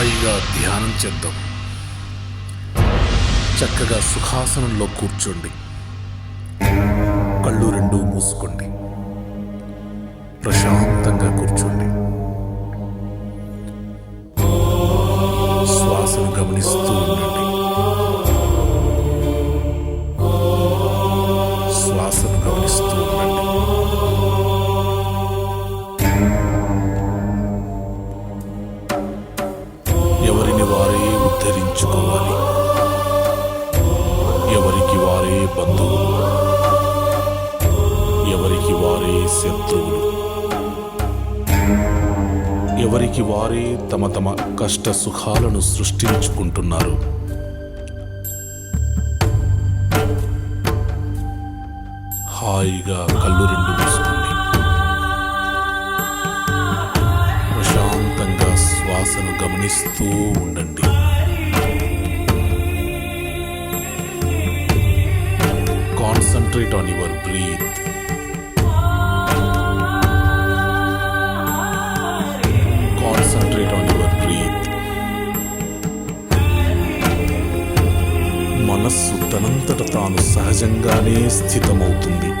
హాయిగా ధ్యానం చేద్దాం. చక్కగా సుఖాసనంలో కూర్చోండి. కళ్ళు రెండు మూసుకోండి. ప్రశాంతంగా కూర్చోండి. శ్వాసను గమనిస్తూ ఉండండి. ఉద్ధరించుకోవాలి ఎవరికి వారే బంధువులు ఎవరికి వారే శత్రువులు ఎవరికి వారే తమ తమ కష్ట సుఖాలను సృష్టించుకుంటున్నారు. హాయిగా కళ్ళు రెండు మూసుకోండి. ప్రశాంతంగా శ్వాసను గమనిస్తూ ఉండండి. Concentrate on your breath concentrate on your breath మనస్సు తనంతట తాను సహజంగానే స్థితమవుతుంది.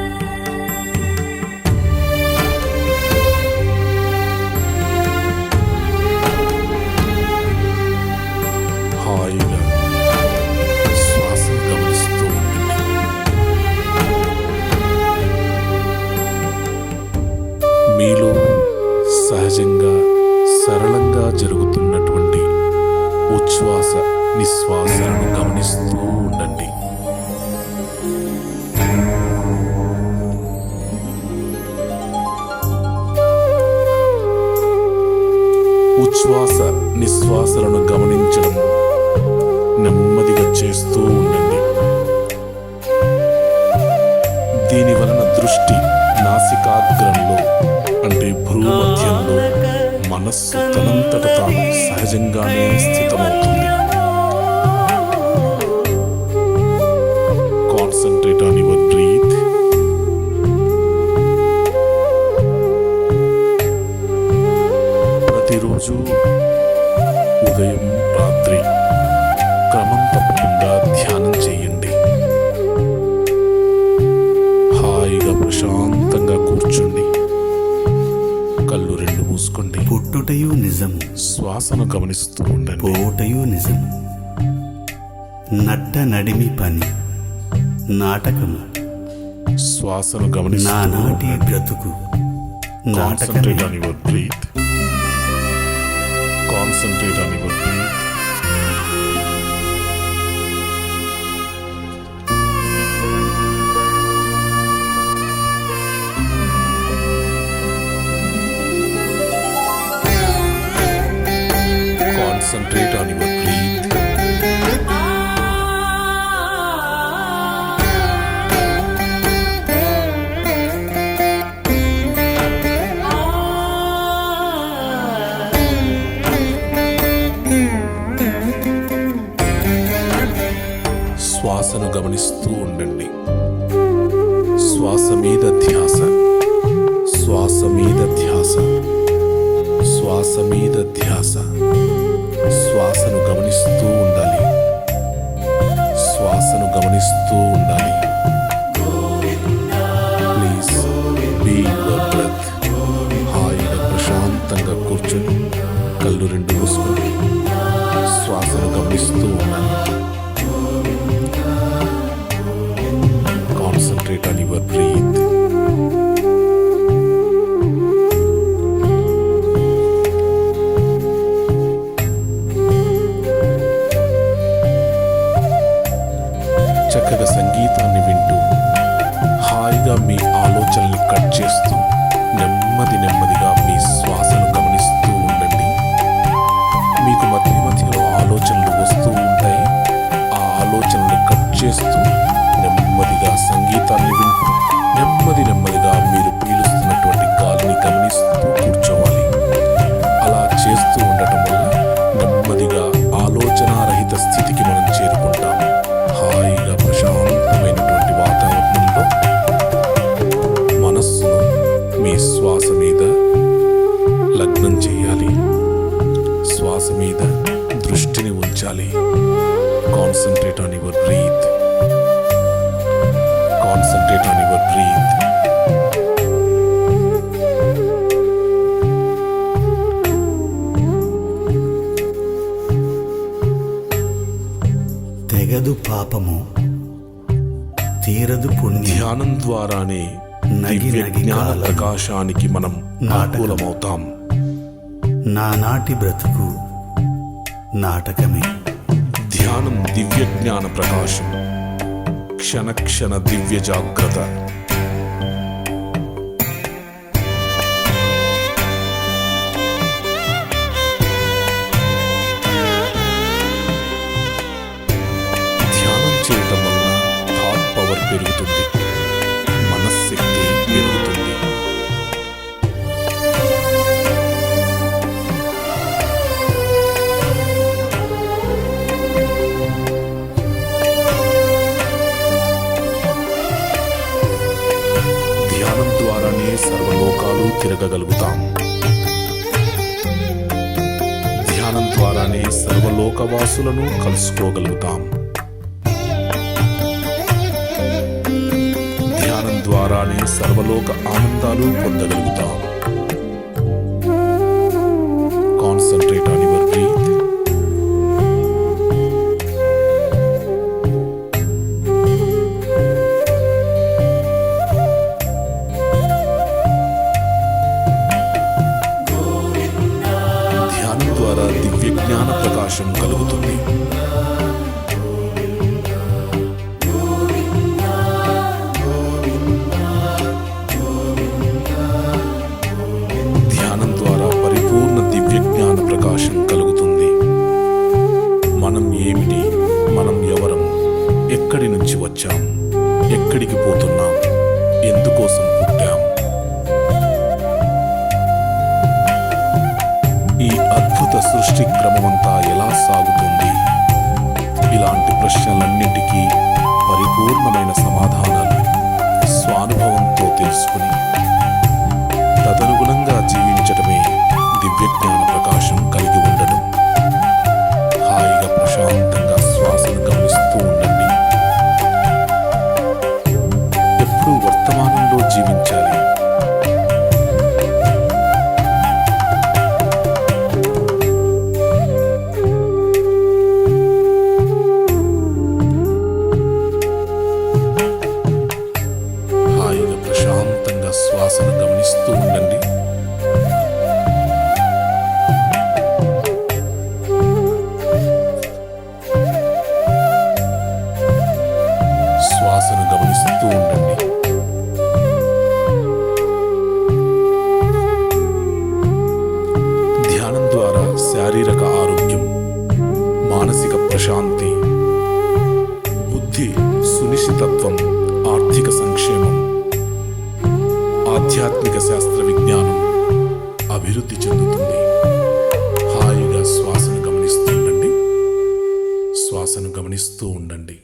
దృష్టి నాసికాగ్రంలో అంటే భ్రూమధ్యంలో మనస్సు తనంతట తాను సహజంగానే స్థితమవుతుంది. కాన్సన్ట్రేట్ ఆన్ యువర్ బ్రీత్ ప్రతిరోజు ఉదయం ప్రశాంతంగా కూర్చోండి. కళ్ళు రెండు మూసుకోండి. పుట్టుటయు నిజము. శ్వాసను గమనిస్తూ ఉండండి. పోటయు నిజము. నట్ట నడిమి పని నాటకము. శ్వాసను గమనిస్తూ నానాటి బ్రతుకు నాటకమే. Concentrate breath concentrate on Concentrate on your breath. శ్వాసను గమనిస్తూ ఉండండి శ్వాస మీద ధ్యాస శ్వాస మీద ధ్యాస శ్వాస మీద ధ్యాస గమనిస్తూ ఉండాలి. ప్లీజ్ బీ యువర్ బ్రెత్ హాయిగా ప్రశాంతంగా కూర్చొని కళ్ళు రెండు మూసుకొని శ్వాసను గమనిస్తూ ఉండాలి. కాన్సన్ట్రేట్ ఆన్ యువర్ బ్రీత్ చక్కగా సంగీతాన్ని వింటూ హాయిగా మీ ఆలోచనల్ని కట్ చేస్తూ నెమ్మది నెమ్మదిగా మీ శ్వాసను గమనిస్తూ ఉండండి. మీకు మధ్య మధ్యలో ఆలోచనలు వస్తూ ఉంటాయి. ఆ ఆలోచనల్ని కట్ చేస్తూ నెమ్మదిగా సంగీతాన్ని వింటూ కాన్సన్ట్రేట్ ఆన్ యువర్ బ్రీత్ తెగదు పాపము తీరదు పుణ్యం ధ్యానం ద్వారానే నగి దివ్య నగి జ్ఞాన కాలం. ప్రకాశానికి మనం నాటకం. అనుకూలమవుతాం నానాటి బ్రతుకు నాటకమే ధ్యానం దివ్య జ్ఞాన ప్రకాశం క్షణ క్షణ దివ్య జాగ్రత్త ఎదగగలుగుతాం ధ్యానం ద్వారానే సర్వలోకవాసులను కలుసుకోగలుగుతాం. ధ్యానం ద్వారానే సర్వలోక ఆనందాలు పొందగలుగుతాం. జ్ఞాన ప్రకాశం కలుగుతుంది. ఎలా సాగుతుంది? ఇలాంటి ప్రశ్నలన్నింటికీ పరిపూర్ణమైన సమాధానాలు స్వానుభవంతో తెలుసుకుని తదనుగుణంగా జీవించటమే దివ్యజ్ఞాన ప్రకాశం కలిగి ఉండడం హాయిగా ప్రశాంతంగా శ్వాసను గమనిస్తూ ఉండండి. ఎప్పుడూ వర్తమానంలో జీవించాలి. నిషితత్వం ఆర్థిక సంక్షేమం ఆధ్యాత్మిక శాస్త్ర విజ్ఞానం అభివృద్ధి చెందుతుంది. హాయిగా శ్వాసను గమనిస్తూ ఉండండి. శ్వాసను గమనిస్తూ ఉండండి.